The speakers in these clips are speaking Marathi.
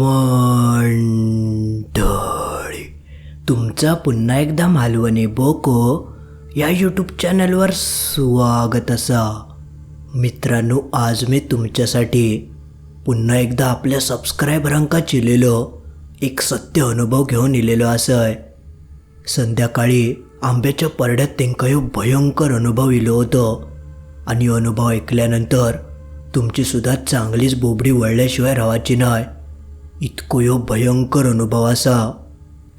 मंडळी तुमचं पुन्हा एकदा मालवणी बोको या यूट्यूब चॅनलवर स्वागत असा. मित्रांनो आज मी तुमच्यासाठी पुन्हा एकदा आपल्या सबस्क्रायबरांका चिलेलो एक सत्य अनुभव घेऊन इलेलो असय. संध्याकाळी आंब्याच्या परड्यात त्यांका भयंकर अनुभव इलो होतो. आणि अनुभव ऐकल्यानंतर तुमचीसुद्धा चांगलीच बोबडी वळल्याशिवाय राहायची नाही. इतको ह्यो भयंकर अनुभव असा.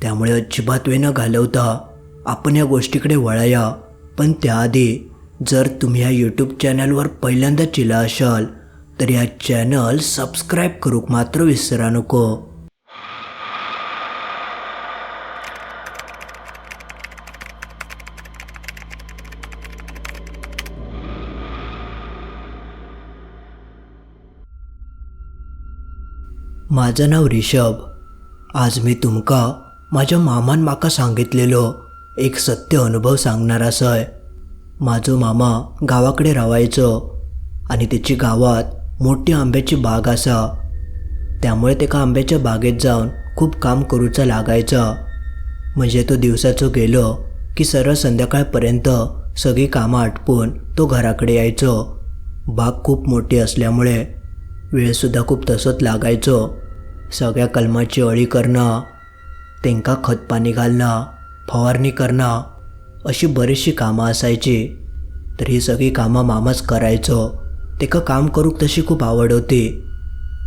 त्यामुळे अजिबात वेळ न घालवता आपण या गोष्टीकडे वळाया. पण त्याआधी जर तुम्ही या यूट्यूब चॅनलवर पहिल्यांदा चिला असाल तर या चॅनल सबस्क्राईब करूक मात्र विसरा नको. माझं नाव रिषभ आज मी तुमका माझ्या मामान माका सांगितलेलो एक सत्य अनुभव सांगणार असय माझो मामा गावाकडे रावायचो आणि त्याची गावात मोठी आंब्याची बाग असा. त्यामुळे तेका आंब्याच्या बागेत जाऊन खूप काम करूचा लागायचा. म्हणजे तो दिवसाचो गेलो की सरळ संध्याकाळपर्यंत सगळी कामं आटपून तो घराकडे यायचो. बाग खूप मोठी असल्यामुळे वेळसुद्धा खूप तसंच लागायचो. सगळ्या कलमाची अळी करणं तेंका खतपाणी घालणं फवारणी करणं अशी बरीचशी कामं असायची. तर ही सगळी कामं मामाच करायचो. तेका काम करूक तशी खूप आवड होती.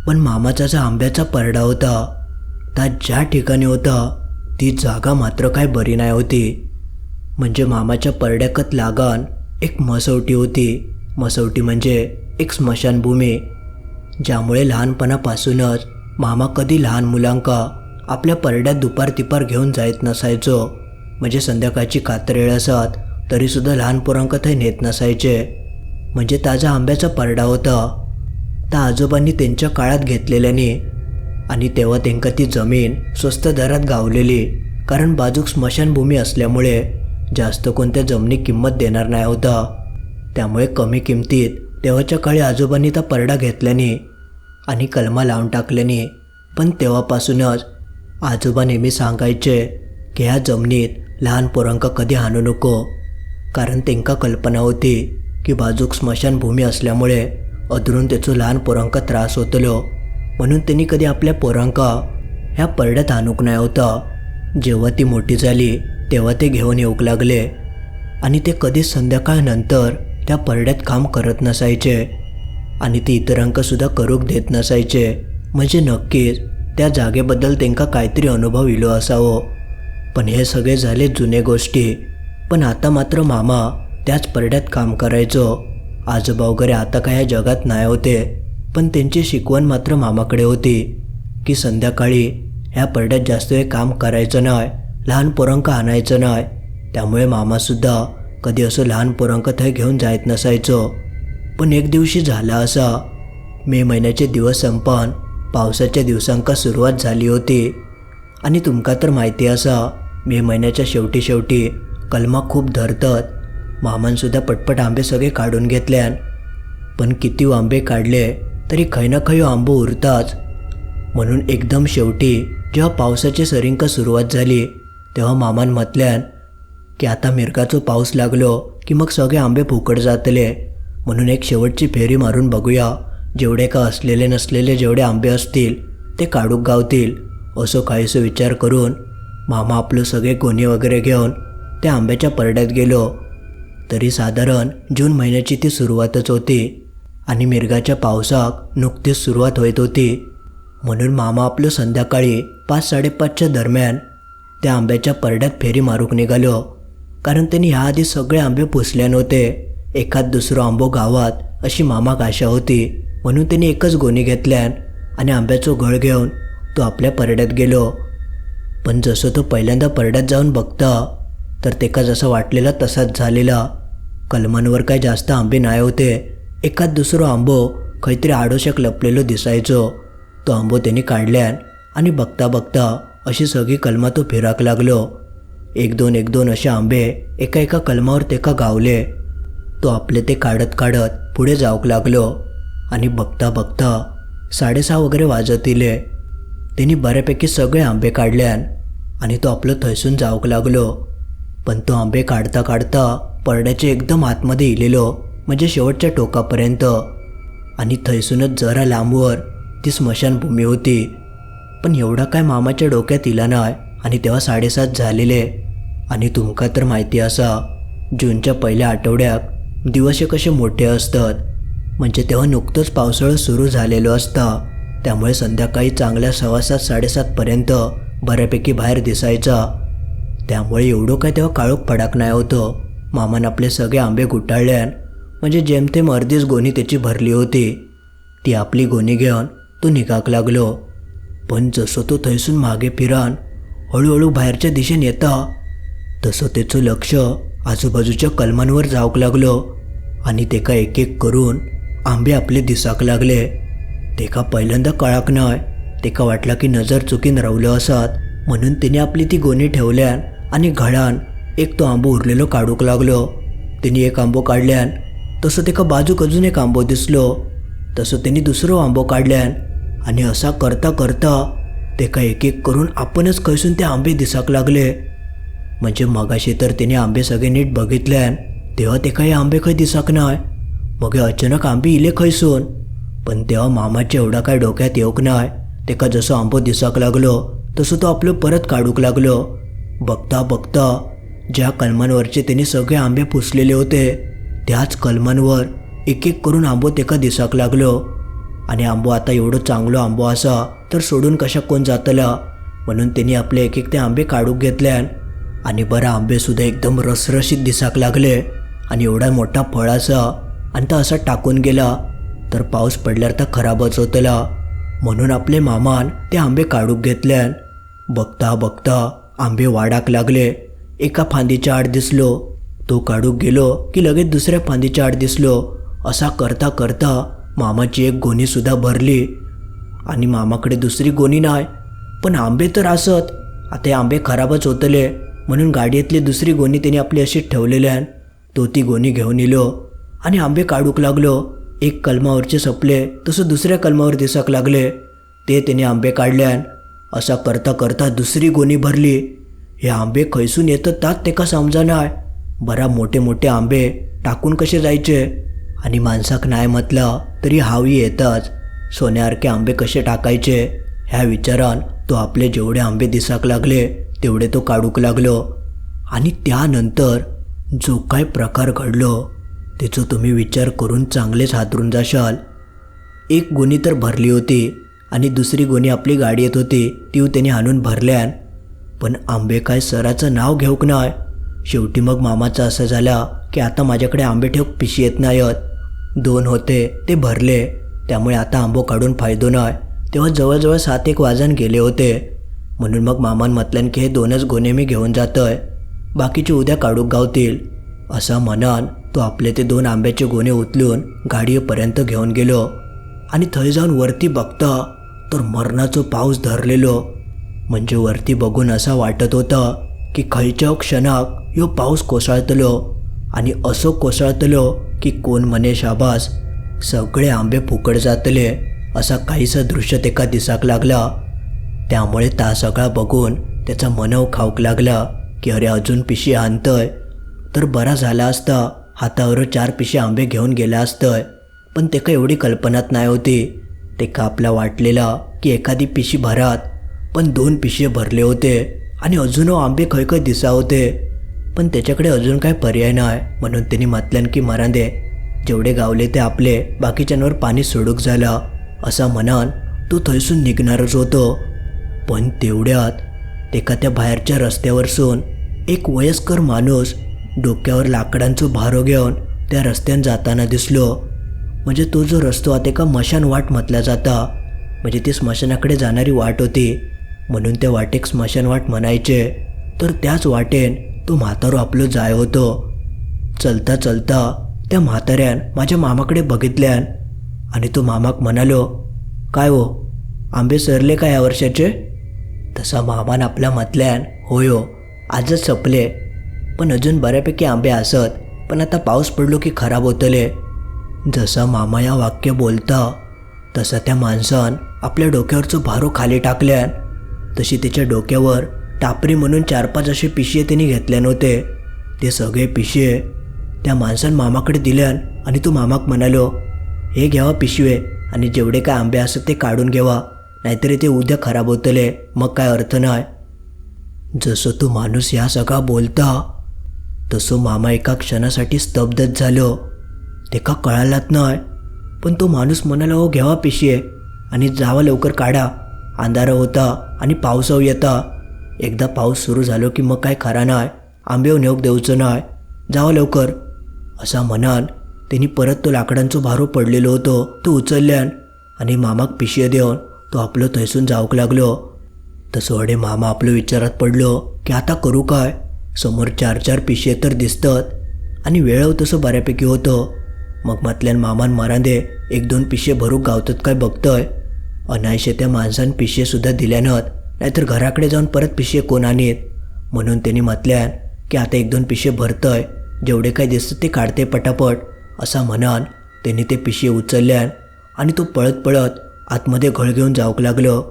पण मामाचा जो आंब्याचा परडा होता त्या ज्या ठिकाणी होता ती जागा मात्र काय बरी नाही होती. म्हणजे मामाच्या परड्याकत लागण एक मसवटी होती. मसवटी म्हणजे एक स्मशानभूमी. ज्यामुळे लहानपणापासूनच मामा कधी लहान मुलांका आपल्या परड्यात दुपार तिपार घेऊन जायत नसायचो. म्हणजे संध्याकाळची कात्रेळ असत तरीसुद्धा लहान पोरांका थंय नेत नसायचे. म्हणजे ताजा आंब्याचा परडा होता. त्या आजोबांनी त्यांच्या काळात घेतलेल्याने आणि तेव्हा त्यांका ती जमीन स्वस्त दरात गावलेली कारण बाजूक स्मशानभूमी असल्यामुळे जास्त कोणत्या जमिनी किंमत देणार नाही होता. त्यामुळे कमी किमतीत तेव्हाच्या काळी आजोबांनी त्या परडा घेतल्याने आणि कलमा लावून टाकल्याने पण तेव्हापासूनच आजोबा नेहमी सांगायचे की ह्या जमिनीत लहान पोरांका कधी हाणू नको कारण त्यांका कल्पना होती की बाजूक स्मशानभूमी असल्यामुळे अधरून त्याचो लहान पोरांका त्रास होतलो. म्हणून त्यांनी कधी आपल्या पोरांका ह्या परड्यात आणूक नाही होता. जेव्हा ती मोठी झाली तेव्हा ते घेऊन येऊक लागले आणि ते कधीच संध्याकाळनंतर त्या परड्यात काम करत नसायचे. आणि ते इतरांकसुद्धा करूक देत नसायचे. म्हणजे नक्कीच त्या जागेबद्दल त्यांका काहीतरी अनुभव इलो असावो. पण हे सगळे झाले जुने गोष्टी. पण आता मात्र मामा त्याच परड्यात काम करायचो. आजोबा वगैरे आता काय या जगात नाही होते. पण त्यांची शिकवण मात्र मामाकडे होती की संध्याकाळी ह्या परड्यात जास्त वेळ काम करायचं नाही लहान पोरांका आणायचं नाही. त्यामुळे मामासुद्धा कधी असं लहान पोरांक थंय घेऊन जायत नसायचो. पण एक दिवशी झाला असा. मे महिन्याचे दिवस संपन पावसाच्या दिवसांका सुरुवात झाली होती. आणि तुमका तर माहिती असा मे महिन्याच्या शेवटी शेवटी कलमा खूप धरतात. मामानसुद्धा पटपट आंबे सगळे काढून घेतल्यान. पण किती आंबे काढले तरी खै ना खै आंबो उरताच. म्हणून एकदम शेवटी जेव्हा पावसाची सरिंका सुरुवात झाली तेव्हा मामान म्हटल्यान की आता मिरगाचो पाऊस लागलो की मग सगळे आंबे फुकट जातले. म्हणून एक शेवटची फेरी मारून बघूया. जेवढे का असलेले नसलेले जेवढे आंबे असतील ते काढूक गावतील असं काहीसो विचार करून. मामा आपलं सगळे गोणी वगैरे घेऊन त्या आंब्याच्या परड्यात गेलो. तरी साधारण जून महिन्याची ती सुरुवातच होती आणि मिरगाच्या पावसाक नुकतीच सुरुवात होत होती. म्हणून मामा आपलं संध्याकाळी पाच साडेपाचच्या दरम्यान त्या आंब्याच्या परड्यात फेरी मारूक निघालो. कारण त्यांनी ह्याआधी सगळे आंबे पुसले नव्हते. एखाद दुसरं आंबो गावात अशी मामाक आशा होती. म्हणून त्यांनी एकच गोणी घेतल्यान आणि आंब्याचो गळ घेऊन तो आपल्या परड्यात गेलो. पण जसं तो पहिल्यांदा परड्यात जाऊन बघता तर तेका जसं वाटलेला तसाच झालेला. कलमांवर काय जास्त आंबे नाही होते. एखाद दुसरं आंबो काहीतरी आडोशाक लपलेलो दिसायचो. तो आंबो त्यांनी काढल्यान आणि बघता बघता अशी सगळी कलमा तो फिराक लागलो. एक दोन एक दोन असे आंबे एका एका कलमावर तेका गावले. तो आपले ते काढत काढत पुढे जाऊक लागलो आणि बघता बघता साडेसहा वगैरे वाजत इले. त्यांनी बऱ्यापैकी सगळे आंबे काढल्यान आणि तो आपलं थैसून जावक लागलो. पण तो आंबे काढता काढता परड्याचे एकदम आतमध्ये इलेलो म्हणजे शेवटच्या टोकापर्यंत. आणि थंयसूनच जरा लांबवर ती स्मशानभूमी होती. पण एवढा काय मामाच्या डोक्यात इला नाही आणि तेव्हा साडेसात झालेले. आणि तुमका तर माहिती असा जूनच्या पहिल्या आठवड्यात दिवस कसे मोठे असतात. म्हणजे तेव्हा नुकतंच पावसाळं सुरू झालेलो असता. त्यामुळे संध्याकाळी चांगल्या सव्वा सात साडेसातपर्यंत बऱ्यापैकी बाहेर दिसायचा. त्यामुळे एवढं काय तेव्हा काळोख फडाक नाही होतं. मामान आपले सगळे आंबे गुटाळल्यान म्हणजे जेमतेम अर्धीच गोणी त्याची भरली होती. ती आपली गोणी घेऊन तो निघाक लागलो. पण जसं तो थंयसून मागे फिरान हळूहळू बाहेरच्या दिशेन येता तसं त्याचं लक्ष आजूबाजूच्या कलमांवर जाऊक लागलो आणि तेका एक एक करून आंबे आपले दिसाक लागले. तेका पहिल्यांदा कळाक नाय तेका वाटला की नजर चुकीन रावलो असत म्हणून तिने आपली ती गोणी ठेवल्यान आणि घडान एक तो आंबो उरलेलो काढूक लागलो. तिने एक आंबो काढल्यान तसं तेका बाजूक अजून एक आंबो दिसलो. तसं तिने दुसरो आंबो काढल्यान आणि असा करता करता तेका एक एक करून आपणच खंयसून ते आंबे दिसाक लागले. म्हणजे मगाशी तर तिने आंबे सगळे नीट बघितल्यान तेव्हा ते काही आंबे खंय दिसक नाय. मग अचानक आंबे इले खंयसून पण तेव्हा मामाच्या एवढा काय डोक्यात येवंक नाय. तेका जसो आंबो दिसाक लागलो तसो तो आपलो परत काढूक लागलो. बघता बघता ज्या कलमांवरचे त्याने सगळे आंबे पुसलेले होते त्याच कलमांवर एक एक करून आंबो तेका दिसाक लागलो. आणि आंबो आता एवढं चांगलो आंबो असा तर सोडून कशा कोण जातला? म्हणून त्यांनी आपले एक एक ते आंबे काढूक घेतल्यान आणि बरं आंबेसुद्धा एकदम रसरशीत दिसाक लागले. आणि एवढा मोठा फळ आणि तो असा टाकून गेला. तर पाऊस पडल्यावर तर खराबच होतला. म्हणून आपले मामान ते आंबे काढूक घेतल्यान बघता बघता आंबे वाडाक लागले. एका फांदीच्या आड दिसलो. तो काढूक गेलो की लगेच दुसऱ्या फांदीच्या आड दिसलो. असा करता करता मामाची एक गोणीसुद्धा भरली. आणि मामाकडे दुसरी गोणी नाही. पण आंबे तर असत. आता हे आंबे खराबच होतले. म्हणून गाडीतली दुसरी गोणी त्याने आपली अशीच ठेवलेल्यान तो ती गोणी घेऊन येलो आणि आंबे काढूक लागलो. एक कलमावरचे सपले तसं दुसऱ्या कलमावर दिसाक लागले. ते त्याने आंबे काढल्यान असा करता करता दुसरी गोणी भरली. हे आंबे खैसून येतात तात तेका समजा नाय बरा मोठे मोठे आंबे टाकून कसे जायचे? आणि माणसाक नाही म्हटलं तरी हावी येताच. सोन्यासारखे आंबे कसे टाकायचे? ह्या विचारान तो आपले जेवढे आंबे दिसाक लागले तेवढे तो काढूक लागलो आणि त्यानंतर जो काय प्रकार घडलो त्याचं तुम्ही विचार करून चांगलेच हातरून जाशाल. एक गोणी तर भरली होती आणि दुसरी गोणी आपली गाडी येत होती ती त्याने आणून भरल्यान. पण आंबे काय सराचं नाव घेऊक नाय. शेवटी मग मामाचं असं झाला की आता माझ्याकडे आंबे ठेव पिशी येत नाहीत दोन होते ते भरले. त्यामुळे आता आंबो काढून फायदो नाही तेव्हा जवळजवळ सात एक वाजन गेले होते. म्हणून मग मामान म्हटल्यान की हे दोनच गोणे मी घेऊन जातोय. बाकीचे उद्या काढूक गावतील. असा म्हणान तो आपले ते दोन आंब्याचे गोणे उचलून गाडीपर्यंत घेऊन गेलो. आणि थंय जाऊन वरती बघता तर मरणाचो पाऊस धरलेलो. म्हणजे वरती बघून असा वाटत होता की खंयच्या क्षणाक ह्यो पाऊस कोसळतलो आणि असो कोसळतलो की कोण म्हणे शाबास सगळे आंबे फुकट जातले असा काहीसा दृश्य तेका दिसाक लागला. त्यामुळे ता सगळा बघून त्याचा मनव खाऊक लागला की अरे अजून पिशी आणतोय. तर बरा झाला असता हातावर चार पिशे आंबे घेऊन गेला असतंय. पण ते काही एवढी कल्पनात नाही होती. ते आपला वाटलेला की एखादी पिशी भरात. पण दोन पिशे भरले होते आणि अजून आंबे खय खय दिसा होते. पण त्याच्याकडे अजून काय पर्याय नाही म्हणून त्यांनी म्हटल्यान की मरांदे जेवढे गावले ते आपले बाकीच्यांवर पाणी सोडूक झालं. असा म्हणान तो थंयसून निघणारच होतो. पण तेवढ्यात तेका त्या बाहेरच्या रस्त्यावरसून एक वयस्कर माणूस डोक्यावर लाकडांचो भारो घेऊन त्या रस्त्यान जाताना दिसलो. म्हणजे तो जो रस्तो आता एका मशान वाट म्हटला जाता. म्हणजे ती स्मशानाकडे जाणारी वाट होती. म्हणून त्या वाटेक स्मशान वाट म्हणायचे. तर त्याच वाटेन तो म्हातारो आपलो जाय होतो. चलता चलता त्या म्हाताऱ्यान माझ्या मामाकडे बघितल्यान आणि तो मामाक म्हणालो काय हो आंबे सरले का या वर्षाचे? तसा मामान आपल्या म्हटल्यान होय हो आजच सपले. पण अजून बऱ्यापैकी आंबे असत पण आता पाऊस पडलो की खराब होतले. जसं मामा या वाक्य बोलतं तसं त्या माणसान आपल्या डोक्यावरचं भारू खाली टाकल्यान तशी तिच्या डोक्यावर टापरी म्हणून चार पाच असे पिशे तिने घेतले नव्हते ते सगळे पिशे त्या माणसान मामाकडे दिल्यान आणि तो मामाक म्हणालो हे घ्यावा पिशवे आणि जेवढे काय आंबे असत ते काढून घ्यावा नाहीतरी ते उद्या खराब होतले. मग काय अर्थ नाही. जसं तो माणूस या सगळा बोलता तसं मामा एका क्षणासाठी स्तब्धच झालो. ते का कळालाच नाही. पण तो माणूस म्हणाला हो घ्यावा पिशे आणि जावा लवकर काढा. अंधारा होता आणि पावसाव येता. एकदा पाऊस सुरू झालो की मग काय खरा नाही. आंबेव नेऊक देऊचं नाही. जावा लवकर. असा म्हणाल. त्यांनी परत तो लाकडांचो भारू पडलेलो होतो. तो उचलल्यान आणि मामाक पिशे देऊन तो आपलं थंयसून जावंक लागलो. तसं अडे मामा आपलं विचारात पडलो की आता करू काय? समोर चार चार पिशे तर दिसतात. आणि वेळव तसं बऱ्यापैकी होतं. मग म्हटल्यान मामान मरांदे एक दोन पिशे भरूक गावतात काय बघतंय? अनायशे त्या माणसान पिशेसुद्धा दिल्यानत नाहीतर घराकडे जाऊन परत पिशे कोण आणीत? म्हणून त्यांनी म्हटल्यान की आता एक दोन पिशे भरतंय. जेवढे काय दिसतं ते काढते पटापट असा म्हणान त्यांनी ते पिशे उचलल्यान आणि तो पळत पळत आतमध्ये घळ घेऊन जाऊक लागलं.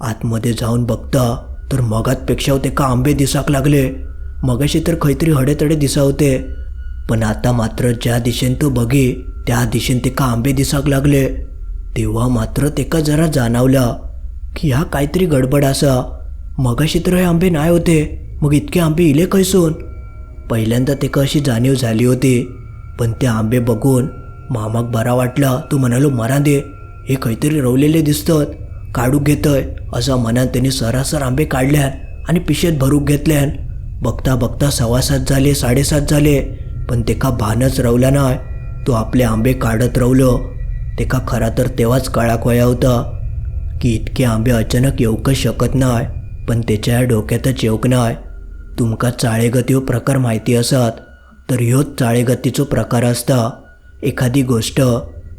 आतमध्ये जाऊन बघता तर मगातपेक्षा होते का आंबे दिसाक लागले? मगाशी तर खैतरी हडेतडे दिसावते पण आता मात्र ज्या दिशेने तो बघी त्या दिशेने ते का आंबे दिसाक लागले? तेव्हा मात्र तेका जरा जाणवला की ह्या काहीतरी गडबड असा. मगाशी तर हे आंबे नाही होते मग इतके आंबे इले कैसून पहिल्यांदा तेका अशी जाणीव झाली होती. पण ते आंबे बघून मामाक बरा वाटला तू म्हणालो मरा दे. हे काहीतरी रवलेले दिसतात. काढू घेतय. असं मनात त्यांनी सरासर आंबे काढल्यान आणि पिशेत भरूक घेतल्यान बघता बघता सव्वा सात झाले साडेसात झाले पण तेका भानच रवला नाही तो आपले आंबे काढत रवलो. तेका खरा तर तेव्हाच काळाकोया होता की इतके आंबे अचानक येऊकच शकत नाही पण त्याच्या डोक्यातच येऊक नाही तुमका चाळेगती ह्यो प्रकार माहिती असत तर ह्योच चाळेगतीचो प्रकार असता. एखादी गोष्ट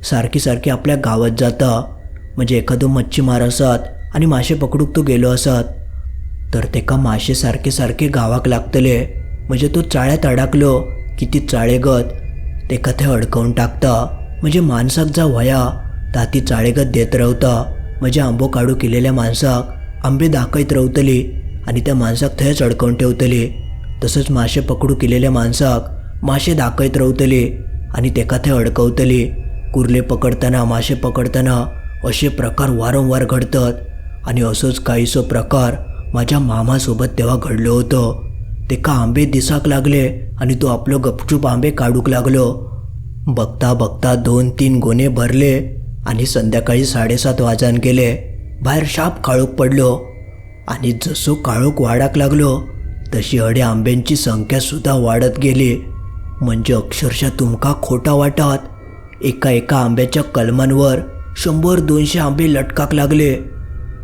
सारखी सारखी आपल्या गावात जाता म्हणजे एखादो मच्छीमार असत आणि मासे पकडूक तो गेलो असत. तर तेका मासे सारखे सारखे गावाक लागतले म्हणजे तो चाळ्यात अडकलो की ती चाळेगत तेका थंय अडकवून टाकता म्हणजे माणसाक जा व्हया ता ती चाळेगत देत रावता. म्हणजे आंबो काढू केलेल्या माणसाक आंबे दाखयत रवतली आणि त्या माणसाक थंयच अडकवून ठेवतली. तसंच मासे पकडू केलेल्या माणसाक मासे दाखयत रावतली आणि तेका थंय अडकवतली. कुर्ले पकडताना मासे पकडताना असे प्रकार वारंवार घडतात. आणि असोच काहीसो प्रकार माझ्या मामासोबत तेव्हा घडलं होतं. ते का आंबे दिसाक लागले आणि तो आपलं गपचूप आंबे काढूक लागलो. बघता बघता दोन तीन गोणे भरले आणि संध्याकाळी साडेसात वाजान गेले. बाहेर शाप काळोख पडलो आणि जसो काळोख वाढाक लागलो तशी अडे आंब्यांची संख्या सुद्धा वाढत गेली. म्हणजे अक्षरशः तुमका खोटा वाटत. एका एका आंब्याच्या कलमांवर शंभर दोनशे आंबे लटकाक लागले.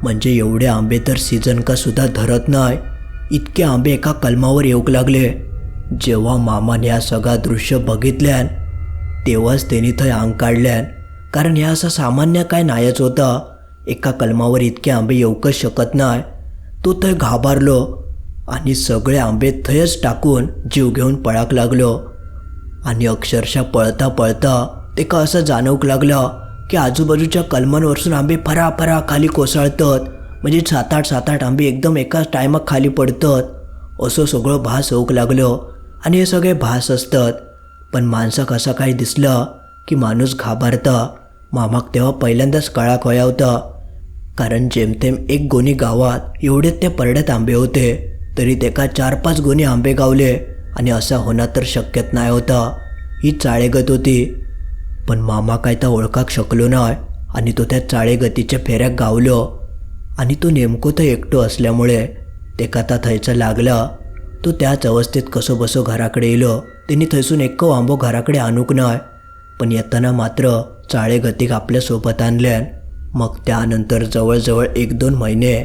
म्हणजे एवढे आंबे तर सीझन का सुद्धा धरत नाही इतके आंबे एका कलमावर येऊक लागले. जेव्हा मामाने या सगळा दृश्य बघितल्यान तेव्हाच त्यांनी थंय अंग काढल्यान कारण ह्या असा सामान्य काय नायच होता एका कलमावर इतके आंबे येऊकच शकत नाही. तो थंय घाबरलो आणि सगळे आंबे थंयच टाकून जीव घेऊन पळाक लागलो. आणि अक्षरशः पळता पळता ते का असं जाणवूक लागलं की आजूबाजूच्या कलमांवरसून आंबे फरा फरा खाली कोसळतात. म्हणजे सात आठ सात आठ आंबे एकदम एकाच टायमाक खाली पडतात. असं सगळं भास होऊक लागलो आणि हे सगळे भास असतात. पण माणसाक असं काही दिसलं की माणूस घाबरता. मामाक तेव्हा पहिल्यांदाच कळा होया होता कारण जेमतेम एक गोणी गावात एवढेच त्या परड्यात आंबे होते तरी तेका चार पाच गोणी आंबे गावले आणि असा होणार तर शक्यत नाही होता. ही चाळेगत होती. पण मामा काय तर ओळखाक शकलो नाय आणि तो त्या चाळेगतीच्या फेऱ्याक गावलो. आणि तो नेमको तर एकटो असल्यामुळे तेका आता थंयचा लागला. तो त्याच अवस्थेत कसो बसो घराकडे येलो. त्यांनी थंयसून एक्को आंबो घराकडे आणूक नाय. पण येताना मात्र चाळेगतीक आपल्यासोबत आणल्यान मग त्यानंतर जवळजवळ एक दोन महिने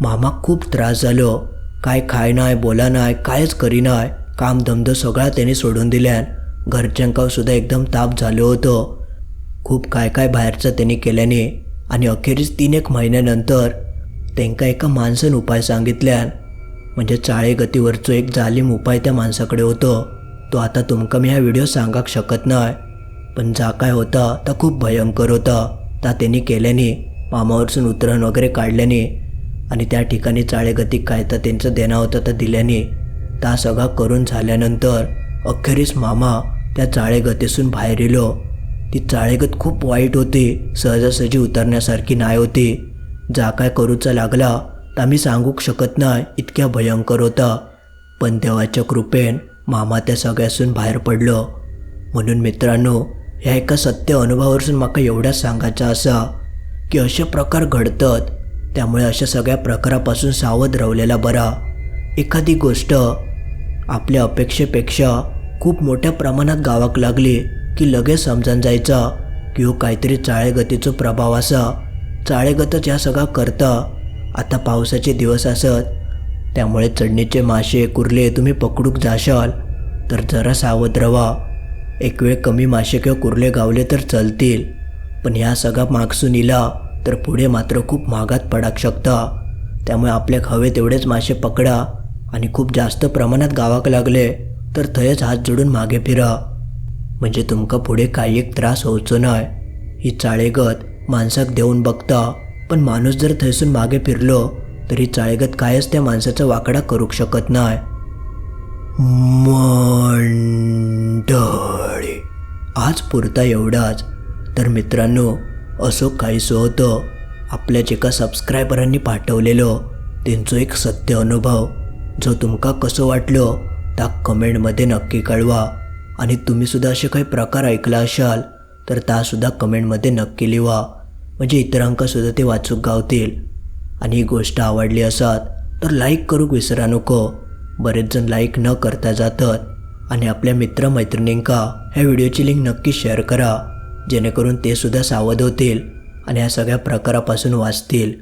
मामा खूप त्रास झालो. काय खाय नाय बोला नाय कायच करीनाय काम धंदो सगळा त्यांनी सोडून दिल्यान घरच्यांकासुद्धा एकदम ताप झालं होतं. खूप काय काय बाहेरचं त्यांनी केल्याने आणि अखेरीस तीन एक महिन्यानंतर त्यांका एका माणसानं उपाय सांगितल्यान म्हणजे चाळे गतीवरचो एक जालीम उपाय त्या माणसाकडे होतो. तो आता तुमका मी हा व्हिडिओ सांगाक शकत नाही पण जा काय होता ता खूप भयंकर होता. ता त्यांनी केल्याने मामावरसून उतरण वगैरे काढल्याने आणि त्या ठिकाणी चाळेगती काय तर त्यांचं देणं होतं तर दिल्याने त्या सगळा करून झाल्यानंतर अखेरीस मामा त्या चाळेगतीसून बाहेर येलो ती चाळेगत खूप वाईट होती. सहजासहजी उतरण्यासारखी नाही होती. जा काय करूचा लागला तर आम्ही सांगूक शकत नाही इतक्या भयंकर होता. पण देवाच्या कृपेन मामा त्या सगळ्यासून बाहेर पडलो. म्हणून मित्रांनो ह्या एका सत्य अनुभवावरसून माका एवढ्याच सांगायचं असा की असे प्रकार घडतात. त्यामुळे अशा सगळ्या प्रकारापासून सावध राहिलेला बरा. एखादी गोष्ट आपल्या अपेक्षेपेक्षा खूप मोठ्या प्रमाणात गावाक लागली की लगेच समजून जायचा की हो काहीतरी चाळेगतीचा प्रभाव असा चाळेगतच या सगळा करता. आता पावसाचे दिवस असत त्यामुळे चढणीचे मासे कुर्ले तुम्ही पकडूक जाशाल तर जरा सावध रवा. एक वेळ कमी मासे किंवा कुर्ले गावले तर चलतील. पण ह्या सगळा मागसून इला तर पुढे मात्र खूप महागात पडाक शकता. त्यामुळे आपल्या हवे तेवढेच मासे पकडा. आणि खूप जास्त प्रमाणात गावाक लागले. तर थंयच हात जोडून मागे फिरा. म्हणजे तुमकां पुढे काही एक त्रास होवचो न्हय ही चाळेगत माणसाक देऊन बघता. पण माणूस जर थंयसून मागे फिरलो तर ही चाळेगत कायच त्या माणसाचा वाकडा करूक शकत नाही मंडळी आज पुरता एवढाच. तर मित्रांनो असो काहीसं होतं. आपल्याच एका सबस्क्रायबरांनी पाठवलेलं. त्यांचो एक सत्य अनुभव. जो तुमका कसं वाटलं त्या कमेंटमध्ये नक्की कळवा. आणि तुम्हीसुद्धा असे काही प्रकार ऐकला असाल तर त्यासुद्धा कमेंटमध्ये नक्की लिहा म्हणजे इतरांकासुद्धा ते वाचूक गावतील. आणि ही गोष्ट आवडली असात तर लाईक करूक विसरा नको. बरेच जण लाईक न करता जातात. आणि आपल्या मित्रमैत्रिणींका ह्या व्हिडिओची लिंक नक्की शेअर करा जेणेकरून ते सुद्धा सावध होतील आणि ह्या सगळ्या प्रकारापासून वाचतील.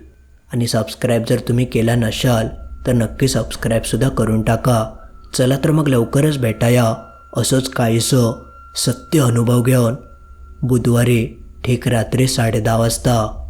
आणि सबस्क्राईब जर तुम्ही केला नसाल तर नक्की सबस्क्राईबसुद्धा करून टाका. चला तर मग लवकरच भेटाया. असंच काहीसं सत्य अनुभव घेऊन बुधवारी ठीक रात्री साडे वाजता